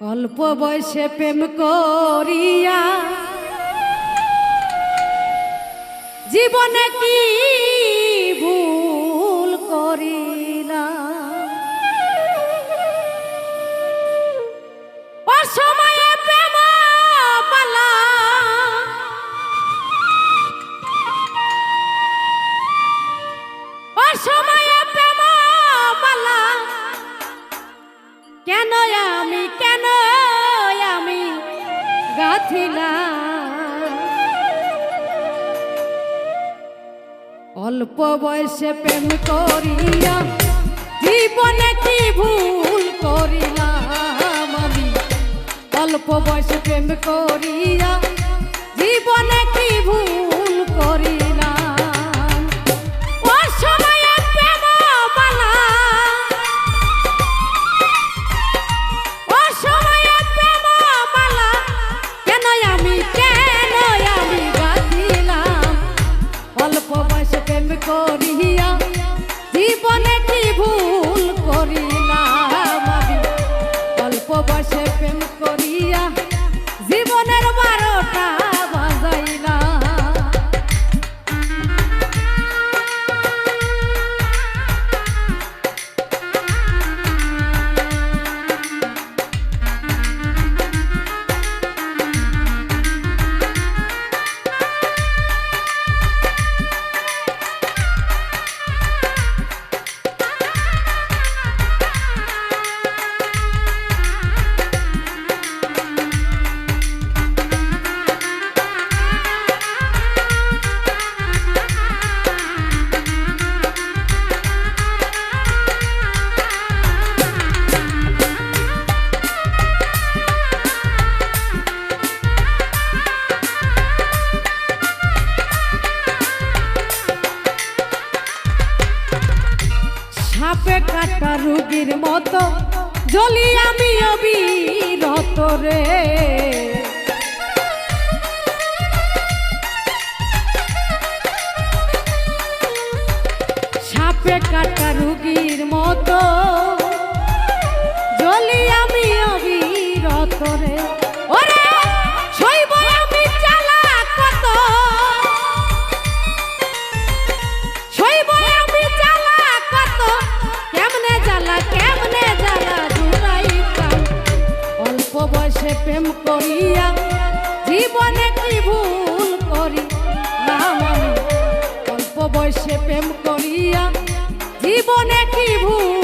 অল্প বয়সে প্রেম করিয়া জীবনে কি ভুল করিলা অসময়ে প্রেম পালা অসময়ে প্রেম কেন আমি কেন গাথিলাম অল্প বয়সে প্রেম করিয়া জীবনে কি ভুল করিলাম আমি? অল্প বয়সে প্রেম করিয়া জীবনে অল্প রুগীর মতো জ্বলি আমি অবিরত রে। সাপে কাটা রুগীর মতো প্রেম করিয়া জীবনে কি ভুল করি? অল্প বয়সে প্রেম করিয়া জীবনে কি ভুল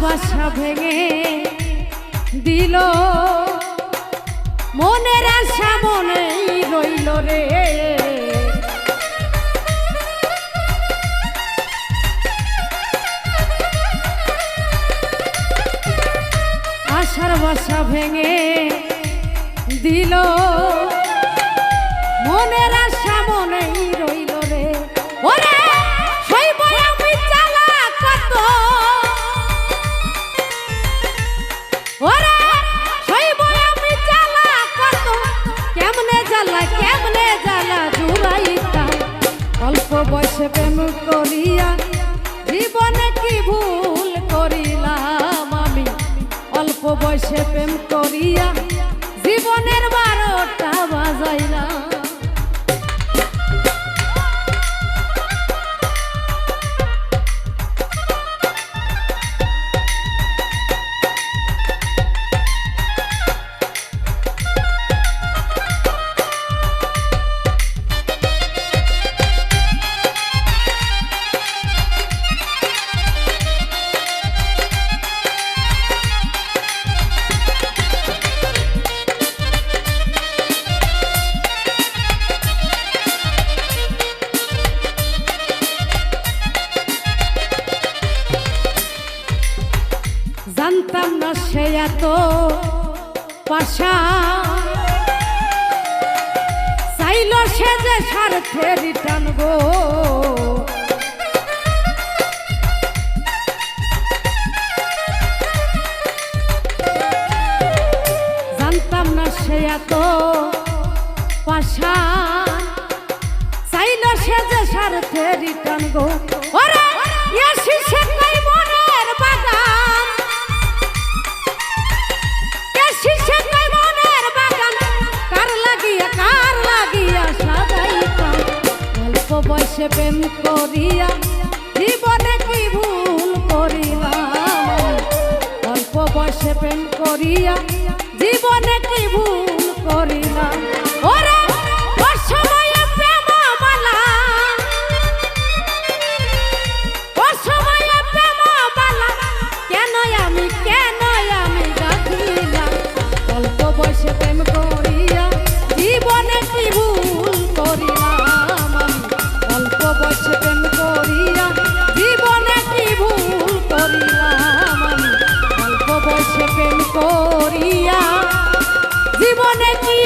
আশার বাসা ভেঙে দিল। মনের আশা মনেই রইল রে। আশার বাসা ভেঙে দিল। ওরে সইব আমি জ্বালা কত কেমনে জ্বালা কেমনে জ্বালা জুড়াইতাম অল্প বয়সে প্রেম করিয়া জীবনে কি ভুল করিলাম আমি? অল্প বয়সে প্রেম করিয়া এত পাশা চাইল সে যে স্বার্থে রিটার্ন গো। জানতাম না সে এত পাশা চাইল সে যে স্বার্থে রিটার্ন গো। ওরে বয়সে প্রেম করিয়া জীবনে কি ভুল করিলাম? অল্প বয়সে প্রেম করিয়া জীবনে কি ভুল করিলাম? প্রেম করিয়া জীবনে কি